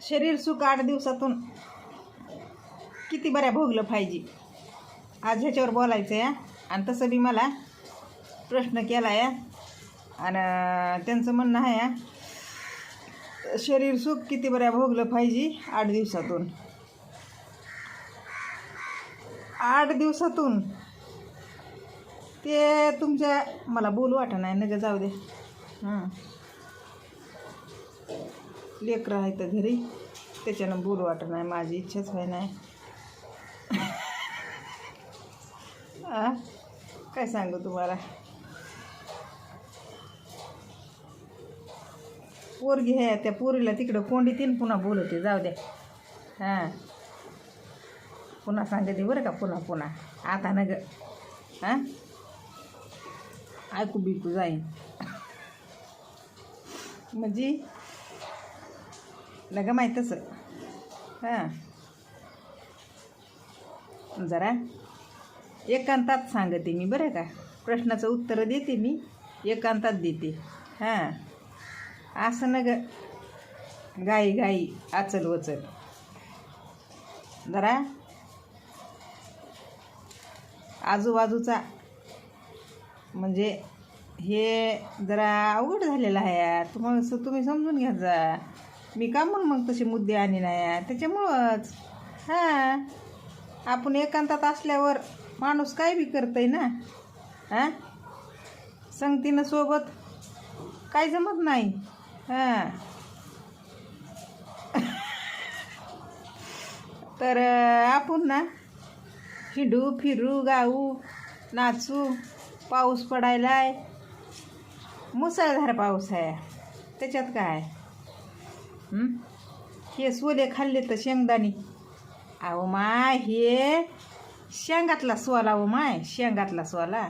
शरीर सुख आठ दिवसातून किती बऱ्या भोगलं पाहिजे. आज ह्याच्यावर बोलायचं आहे आणि तसं बी मला प्रश्न केला आहे आणि त्यांचं म्हणणं आहे शरीर सुख किती बऱ्या भोगलं पाहिजे आठ दिवसातून. आठ दिवसातून ते तुमच्या मला बोलू वाटत नाही नका जाऊ दे. हां. लेकरं आहे तर घरी त्याच्यानं बोल वाटत नाही माझी इच्छाच व्हाय नाही आ? काय सांगू तुम्हाला? पोरगी आहे त्या पोरीला तिकडं कोंडी तीन पुन्हा बोलवते जाऊ द्या हां. पुन्हा सांगते बरं का पुन्हा पुन्हा. आता न ग हां? ऐकू बिकू जाईन. म्हणजे लग माहीत हां. जरा एकांतात सांगते मी बरं का. प्रश्नाचं उत्तर देते मी एकांतात देते. हां. असं न ग गाई गाई आचल वचल. जरा आजूबाजूचा म्हणजे हे जरा अवघड झालेलं आहे तुम्हाला तुम्ही समजून घ्या जा मी का म्हणून मग तसे मुद्दे आणि नाही? त्याच्यामुळंच. हां. आपण एकांतात असल्यावर माणूस काय बी करतंय ना? हां? संगतीनं सोबत काय जमत नाही. हां. तर आपण ना हिंडू फिरू गाऊ नाचू पाऊस पडायलाय. मुसळधार पाऊस आहे. त्याच्यात काय? हे? सोले खाल्ले तर शेंगदाणी. अहो माय हे शेंगातला सोला हो माय शेंगातला सोला.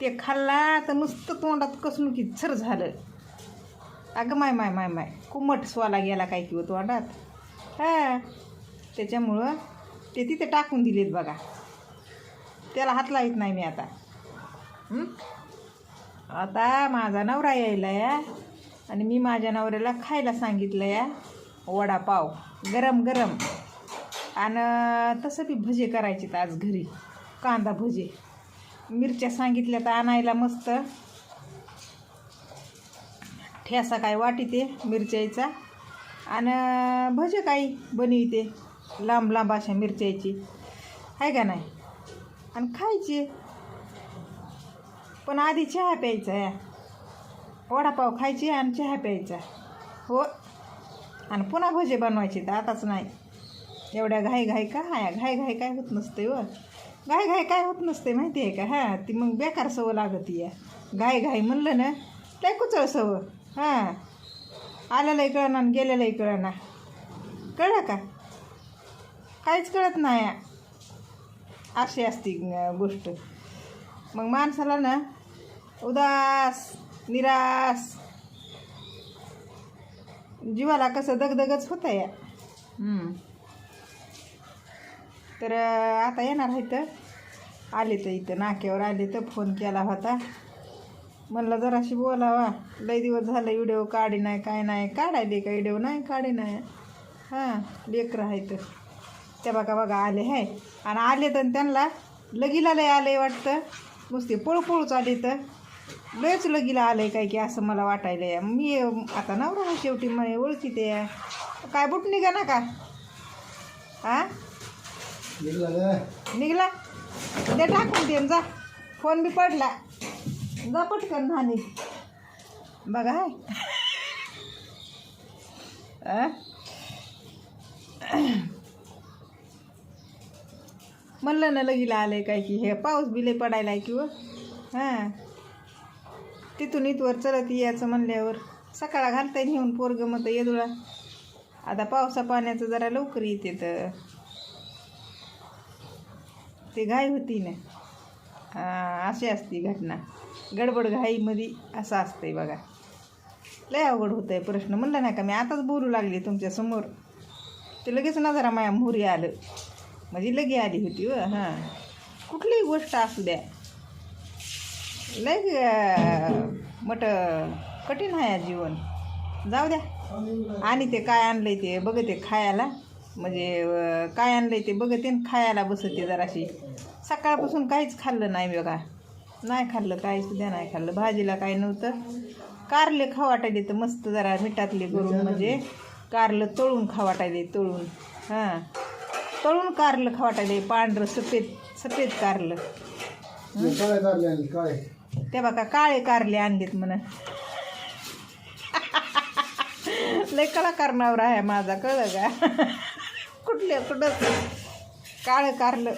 ते खाल्ला तर नुसतं तोंडात कसणुकी छर झालं. अगं माय माय माय माय कुमट सोला गेला काय किंवा तोंडात? हा त्याच्यामुळं ते तिथे टाकून दिलेत बघा. त्याला हात लावित नाही मी आता. आता माझा नवरा यायला या आणि मी माझ्या नवऱ्याला खायला सांगितलं या वडापाव. गरम गरम. आणि तसं बी भजे करायचे आज घरी. कांदा भजे. मिरच्या सांगितल्या तर आणायला मस्त. ठेसा काय वाटीते मिरच्याचा आणि भजे काही बनविते लांब लांब अशा मिरच्याची आहे का नाही? आणि खायचे. पण आधी चहा प्यायचा या. वडापाव खायची आणि चहा प्यायचा. हो. आणि पुन्हा भजे बनवायचे तर आताच नाही. एवढ्या घाई घाई का? हाय घाई घाई काय होत नसते व हो. घाई घाई काय होत नसते माहिती आहे का? हां ती मग बेकार सवय लागत या. घाई घाई म्हणलं ना ते कुचळ सवय. हां. आल्यालाही कळना आणि गेल्यालाही कळना कळलं का? काहीच कळत नाही. अशी असती गोष्ट. मग माणसाला ना उदास निराश. जीवाला कसं दगदगच होतं या हम्म. तर आता येणार आहे तर आले तर इथं नाक्यावर आले तर फोन केला होता. म्हणलं जराशी बोलावा. लई दिवस झालं व्हिडिओ काढी नाही काय नाही. काढायले का व्हिडिओ? नाही काढे नाही. हां लेकरं आहे तर त्या बघा बघा आले आहे आणि आले तर त्यांना लगीला लय आले वाटतं. नुसते पळपळूच आले तर लयच लगीला आलंय काय की असं मला वाटायला मी आता नवरा आहे शेवटी मला ओळखी ते काय बुट निघा ना का? हां निघला दे टाकून दे जा. फोन बी पडला. जा पटकन नानी बघा हाय? म्हणलं ना लगीला आलंय काय की हे पाऊस बिले पडायला किंवा हां. तिथून इथवर चलत यायचं म्हणल्यावर सकाळा घालता येऊन पोरगं मत येदुळा आता पावसा पाण्याचं जरा लवकर येते तर. ते घाई होती ना. अशी असती घटना. गडबड घाईमध्ये असं असतंय बघा. लय अवघड होतं आहे प्रश्न. म्हणलं नाही का मी आताच बोलू लागले तुमच्यासमोर ते लगेच ना जरा माया मोहरी आलं. म्हणजे लगे आली होती व हां. कुठलीही गोष्ट असू द्या. लय मोठं कठीण आहे जीवन. जाऊ द्या. आणि ते काय आणलंय ते बघते खायला. म्हणजे काय आणलंय ते बघते आणि खायला बसते जराशी. सकाळपासून काहीच खाल्लं नाही बघा. नाही खाल्लं काही सुद्धा नाही खाल्लं. भाजीला काही नव्हतं. कारले खवाटायले तर मस्त जरा मिठातले करून म्हणजे कारलं तळून खावाटायले तळून. हां. तळून कारलं खवाटायले पांढरं सफेद सफेद कारलं. काय ते बघा काळे कारले आणलीत म्हणा लय कलाकार नवरा आहे माझा कळलं का? कुठले कुठं? काळं कारलं.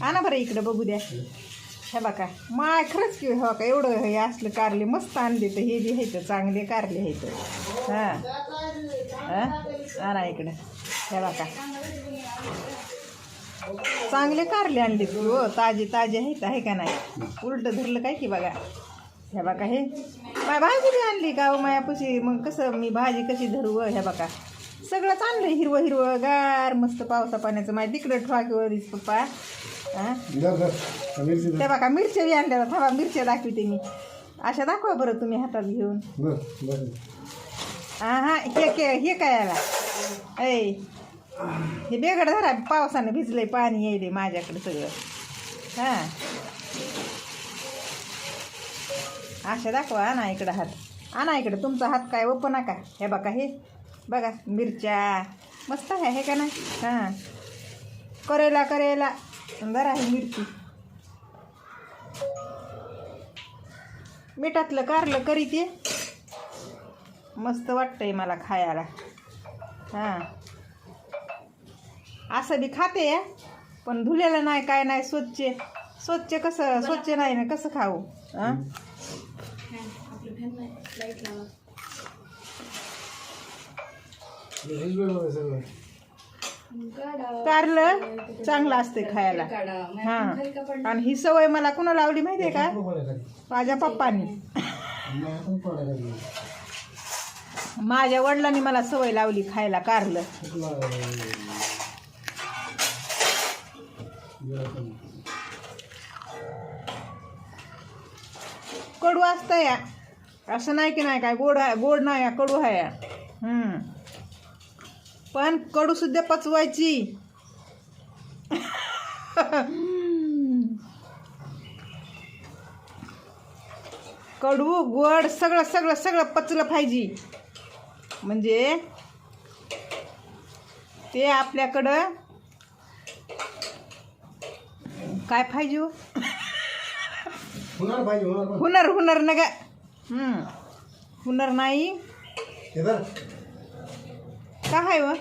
आणा बरं इकडं बघू द्या. हे बघा माय खरंच की हो का एवढं हे असलं कारले मस्त आणले तर हे बी ह्याचं चांगले कारले ह्याचं हां. हां? आणा इकडं. हे बघा. चांगले कारले आणले तू हो ताजे ताजे आहेत आहे का नाही? उलट धरलं काय की बघा. हे बघा हे. माय भाजी बी आणली का हो मायापाशी? मग कसं मी भाजी कशी धरू हो? हे बघा. सगळंच आणलं हिरवं हिरवं गार मस्त पावसा पाण्याचं. माय तिकडं ठोकीवरीच पप्पा. हां? धर धर मिरची ते बघा मिरच्या बी आणल्या थांबा मिरच्या दाखवते मी. अशा दाखवा बरं तुम्ही हातात घेऊन. हा हा हे के हे काय आला? ऐ हे बेगड धरा पावसानं भिजलंय पाणी येईल माझ्याकडे सगळं. हां. अशा दाखवा आणा इकडं हात. आणा इकडं तुमचा हात काय ओप नका हे बघा हे. बघा मिरच्या. मस्त आहे हे का नाही? हां. करेला करेला. जरा आहे मिरची. मिठातलं कारलं करी ते. मस्त वाटतंय मला खायला. हां. असं बी खाते पण धुलेलं नाही काय नाही स्वच्छ. स्वच्छ कसं स्वच्छ नाही ना कसं खाऊ हां? सगळं. कारलं चांगलं असते खायला. हां. आणि ही सवय मला कुणा लावली माहिती आहे का. माझ्या पप्पानी. माझ्या वडिलांनी मला सवय लावली खायला कारलं. कडू असतं या. असं नाही की नाही काय गोड आहे गोड नाही या कडू आहे या. हम्म. पण कडू सुद्धा पचवायची. कडू गोड सगळं सगळं सगळं पचलं पाहिजे. म्हणजे ते आपल्याकडं काय पाहिजे हो? होणार पाहिजे होणार पाहिजे. हुनर हुनर न गा हम्म. हुनर नाही हे धर. काय आहे व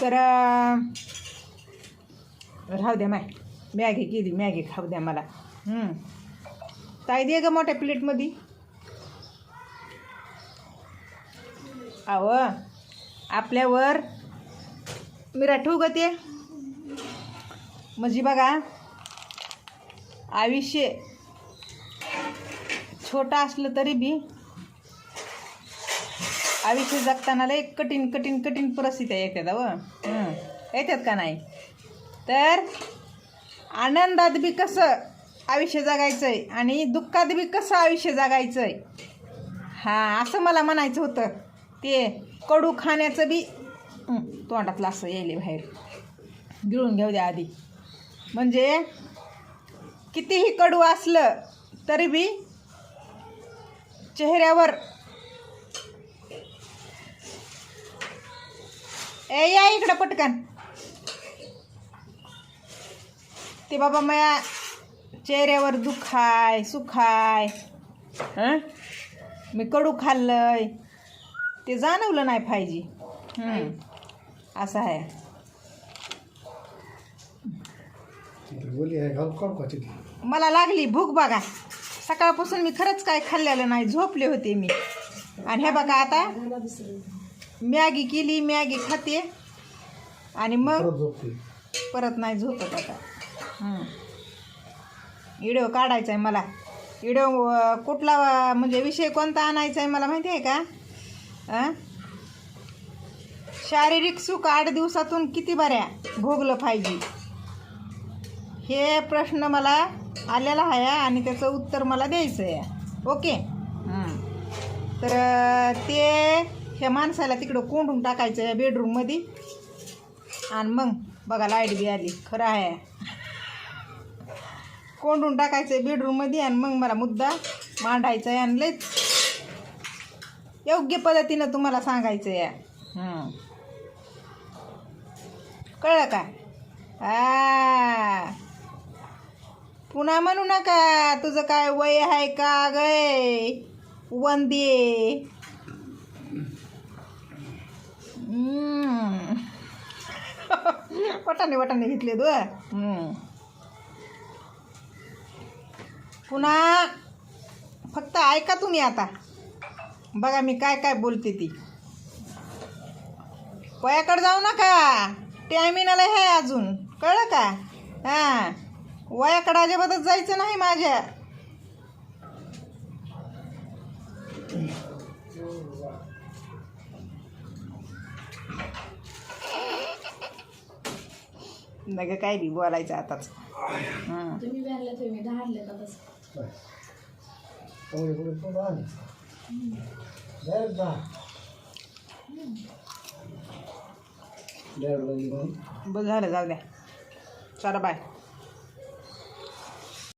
तर राहू द्या माय. मॅगी केली मॅगी खाऊ द्या मला. ताई दे ग मोठ्या प्लेटमध्ये. आव आपल्यावर मिरा ठेवू ग ते. म्हणजे बघा आयुष्य छोटं असलं तरी बी आयुष्य जगताना लय कठीण कठीण कठीण परिस्थिती येतात व. येतात का नाही? तर आनंदात बी कसं आयुष्य जगायचं आहे आणि दुःखात बी कसं आयुष्य जगायचं आहे हां असं मला म्हणायचं होतं. ते कडू खाण्याचं बी तोंडातलं असं यायले बाहेर. गिळून घेऊ द्या आधी. म्हणजे कितीही कडू असलं तरी बी चेहऱ्यावर ए या इकडं पटकन. ते बाबा माया चेहऱ्यावर दुखाय सुखाय. हं? मी कडू खाल्लंय. ते जाणवलं नाही पाहिजे. हं. असं आहे. मला लागली भूक बघा. सकाळपासून मी खरंच काय खाल्लेलं नाही झोपले होते मी. आणि हे बघा आता. मॅगी केली मॅगी खाते. आणि मग परत नाही झोपत आता. व्हिडिओ काढायचा आहे मला. व्हिडिओ अं, कुठला म्हणजे विषय कोणता आणायचा आहे मला माहिती आहे का? शारीरिक सुख आठ दिवसातून किती बऱ्या? भोगलं पाहिजे. हे प्रश्न मला आलेला आहे आणि त्याचं उत्तर मला द्यायचं आहे ओके. तर ते ह्या माणसाला तिकडं कोंडून टाकायचं आहे बेडरूममध्ये आणि मग बघा लाइट बी आली. खरं आहे. कोंडून टाकायचं आहे बेडरूममध्ये आणि मग मला मुद्दा मांडायचा आहे आणि लयच योग्य पद्धतीनं तुम्हाला सांगायचं आहे. कळलं का? आ. पुन्हा म्हणू नका तुझं काय वय आहे का गय वंदे हम्म. वटाणे वटाणे घेतले तू पुन्हा फक्त ऐका तुम्ही आता. बघा मी काय काय बोलते ती. वयाकडे जाऊ नका. टॅमिनाला आहे अजून. कळलं का? हां. वयाकडे अजिबातच जायचं नाही माझ्या. नग काय बी बोलायचं आताच. हां. तुम्ही बी आणले तुम्ही दहा आणले का बस? बरं झालं जाऊ द्या. चला बाय.